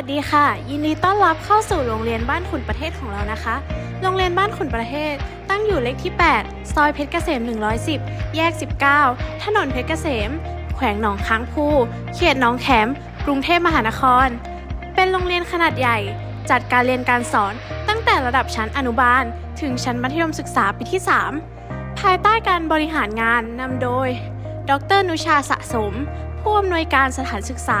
วัสดีค่ะ ยินดีต้อนรับเข้าสู่โรงเรียนบ้านขุนประเทศของเรานะคะ โรงเรียนบ้านขุนประเทศ ตั้งอยู่เลขที่ 8 ซอยเพชรเกษม 110 แยก 19 ถนนเพชรเกษม แขวงหนองค้างพูเขตหนองแขม กรุงเทพมหานคร เป็นโรงเรียนขนาดใหญ่ จัดการเรียนการสอนตั้งแต่ระดับชั้นอนุบาล ถึงชั้นมัธยมศึกษาปีที่ 3 ภายใต้การบริหารงานนำโดย ดร นุชาสะสม ผู้อำนวยการสถานศึกษา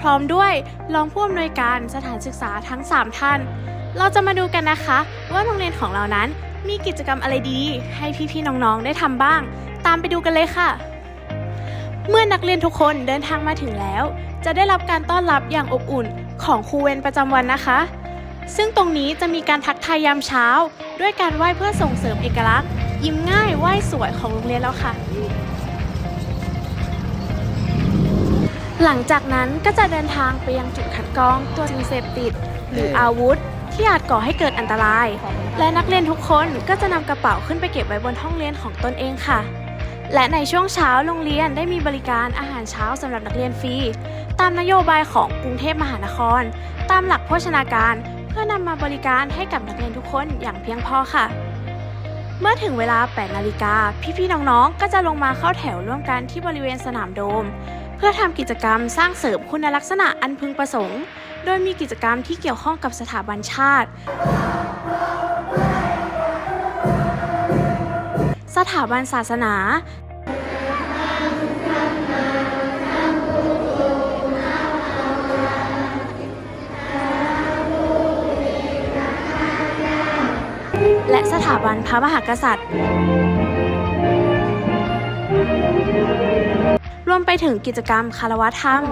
พร้อมด้วยรองผู้อำนวยการสถานศึกษาทั้ง 3 ท่าน เราจะมาดูกันนะคะ ว่าโรงเรียนของเรานั้นมีกิจกรรมอะไรดีให้พี่ๆน้องๆได้ทำบ้าง ตามไปดูกันเลยค่ะ เมื่อนักเรียนทุกคนเดินทางมาถึงแล้ว จะได้รับการต้อนรับอย่างอบอุ่นของครูเวรประจำวันนะคะ ซึ่งตรงนี้จะมีการทักทายยามเช้า ด้วยการไหว้เพื่อส่งเสริมเอกลักษณ์ ยิ้มง่ายไหว้สวยของโรงเรียนแล้วค่ะ หลังจากนั้นก็จะเดินทางไปยังจุดคัดกรองตัวสิ่งเสพติด หรืออาวุธ ที่อาจก่อให้เกิดอันตราย และนักเรียนทุกคนก็จะนำกระเป๋าขึ้นไปเก็บไว้บนห้องเรียนของตนเองค่ะ และในช่วงเช้าโรงเรียนได้มีบริการอาหารเช้าสำหรับนักเรียนฟรีตามนโยบายของกรุงเทพมหานคร ตามหลักโภชนาการ เพื่อนำมาบริการให้กับนักเรียนทุกคนอย่างเพียงพอค่ะเมื่อถึงเวลา 8 นาฬิกา พี่ๆ น้องๆ ก็จะลงมาเข้าแถวร่วมกันที่บริเวณสนามโดม เพื่อทำกิจกรรมสร้างเสริมคุณลักษณะอันพึงประสงค์ โดยมีกิจกรรมที่เกี่ยวข้องกับสถาบันชาติ สถาบันศาสนา และสถาบันพระมหากษัตริย์ มไปถึงกิจกรรมคารวะธรรม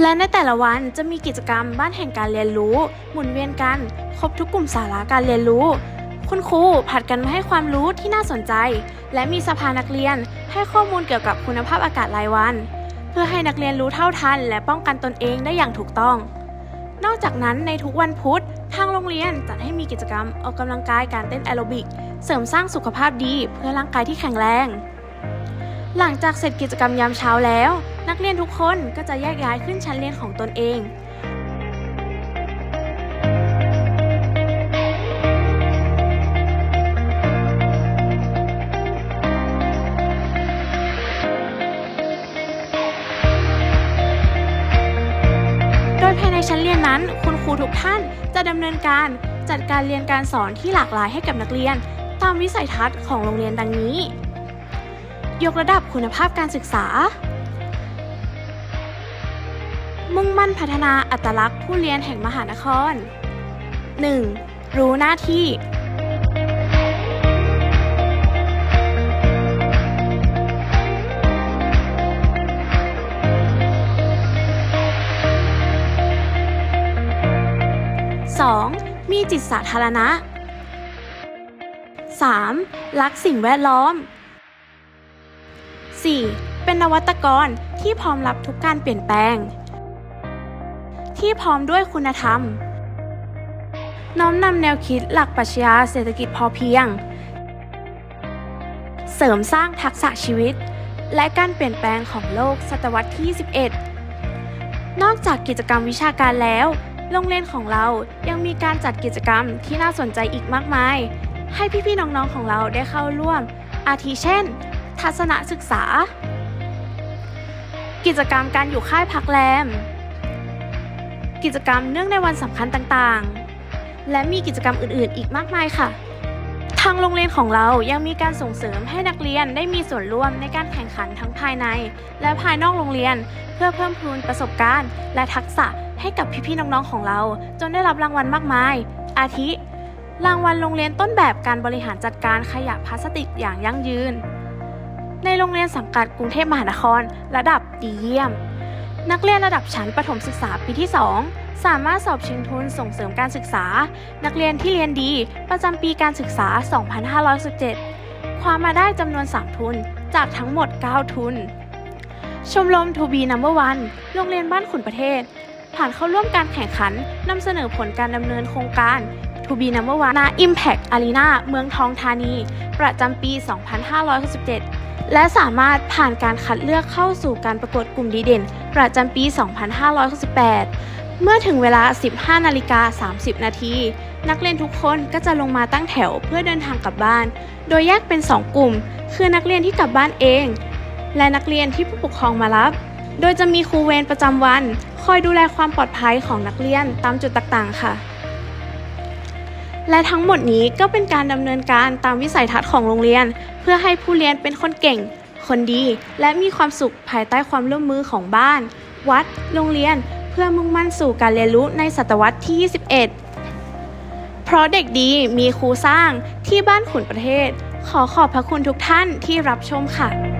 และในแต่ละวันจะมีกิจกรรมบ้านแห่งการเรียนรู้ หมุนเวียนกัน ครบทุกกลุ่มสาระการเรียนรู้ คุณครูผัดกันมาให้ความรู้ที่น่าสนใจ และมีสภานักเรียนให้ข้อมูลเกี่ยวกับคุณภาพอากาศรายวัน เพื่อให้นักเรียนรู้เท่าทัน และป้องกันตนเองได้อย่างถูกต้อง นอกจากนั้นในทุกวันพุธ ทางโรงเรียนจัดให้มีกิจกรรมออกกำลังกายการเต้นแอโรบิก เสริมสร้างสุขภาพดีเพื่อร่างกายที่แข็งแรง หลังจากเสร็จกิจกรรมยามเช้าแล้ว นักเรียนทุกคนก็จะแยกย้ายขึ้นชั้นเรียนของตนเอง นชั้นเรียนนั้น คุณครูทุกท่านจะดำเนินการจัดการเรียนการสอนที่หลากหลายให้กับนักเรียน ตามวิสัยทัศน์ของโรงเรียนดังนี้ ยกระดับคุณภาพการศึกษา มุ่งมั่นพัฒนาอัตลักษณ์ผู้เรียนแห่งมหานคร 1. รู้หน้าที่ 2. มีจิตสาธารณะ 3. รักสิ่งแวดล้อม 4. เป็นนวัตกรที่พร้อมรับทุกการเปลี่ยนแปลง ที่พร้อมด้วยคุณธรรม น้อมนำแนวคิดหลักปรัชญาเศรษฐกิจพอเพียง เสริมสร้างทักษะชีวิต และการเปลี่ยนแปลงของโลกศตวรรษที่21นอกจากกิจกรรมวิชาการแล้ว โรงเรียนของเรายังมีการจัดกิจกรรมที่น่าสนใจอีกมากมาย ให้พี่ๆน้องๆของเราได้เข้าร่วม อาทิเช่น ทัศนศึกษา กิจกรรมการอยู่ค่ายพักแรม กิจกรรมเนื่องในวันสำคัญต่างๆ และมีกิจกรรมอื่นๆ อีกมากมายค่ะ ทางโรงเรียนของเรายังมีการส่งเสริมให้นักเรียนได้มีส่วนร่วมในการแข่งขันทั้งภายใน และภายนอกโรงเรียน เพื่อเพิ่มพูนประสบการณ์ และทักษะ ให้กับพี่ๆน้องๆของเรา จนได้รับรางวัลมากมาย อาทิ รางวัลโรงเรียนต้นแบบการบริหารจัดการขยะพลาสติกอย่างยั่งยืน ในโรงเรียนสังกัดกรุงเทพมหานคร ระดับดีเยี่ยม นักเรียนระดับชั้นประถมศึกษาปีที่ 2 สามารถสอบชิงทุนส่งเสริมการศึกษา นักเรียนที่เรียนดีประจำปีการศึกษา 2517 ความมาได้จำนวน 3 ทุนจากทั้งหมด 9 ทุนชมรมทูบีนัมเบอร์วันโรงเรียนบ้านขุนประเทศ ผ่านเข้าร่วมการแข่งขันนำเสนอผลการดำเนินโครงการ to be number one ณ Impact Arena เมืองทองธานี ประจำปี 2567 และสามารถผ่านการคัดเลือกเข้าสู่การประกวดกลุ่มดีเด่น ประจำปี 2568 เมื่อถึงเวลา 15นาฬิกา30 นาทีนักเรียนทุกคนก็จะลงมาตั้งแถวเพื่อเดินทางกลับบ้าน โดยแยกเป็น 2 กลุ่ม คือนักเรียนที่กลับบ้านเอง และนักเรียนที่ผู้ปกครองมารับ โดยจะมีครูเวรประจำวัน คอยดูแลความปลอดภัยของนักเรียนตามจุดต่างๆ ค่ะ และทั้งหมดนี้ก็เป็นการดำเนินการตามวิสัยทัศน์ของโรงเรียน เพื่อให้ผู้เรียนเป็นคนเก่ง คนดี และมีความสุขภายใต้ความร่วมมือของบ้าน วัด โรงเรียน เพื่อมุ่งมั่นสู่การเรียนรู้ในศตวรรษที่ 21 เพราะเด็กดีมีครูสร้างที่บ้านขุนประเทศ ขอขอบพระคุณทุกท่านที่รับชมค่ะ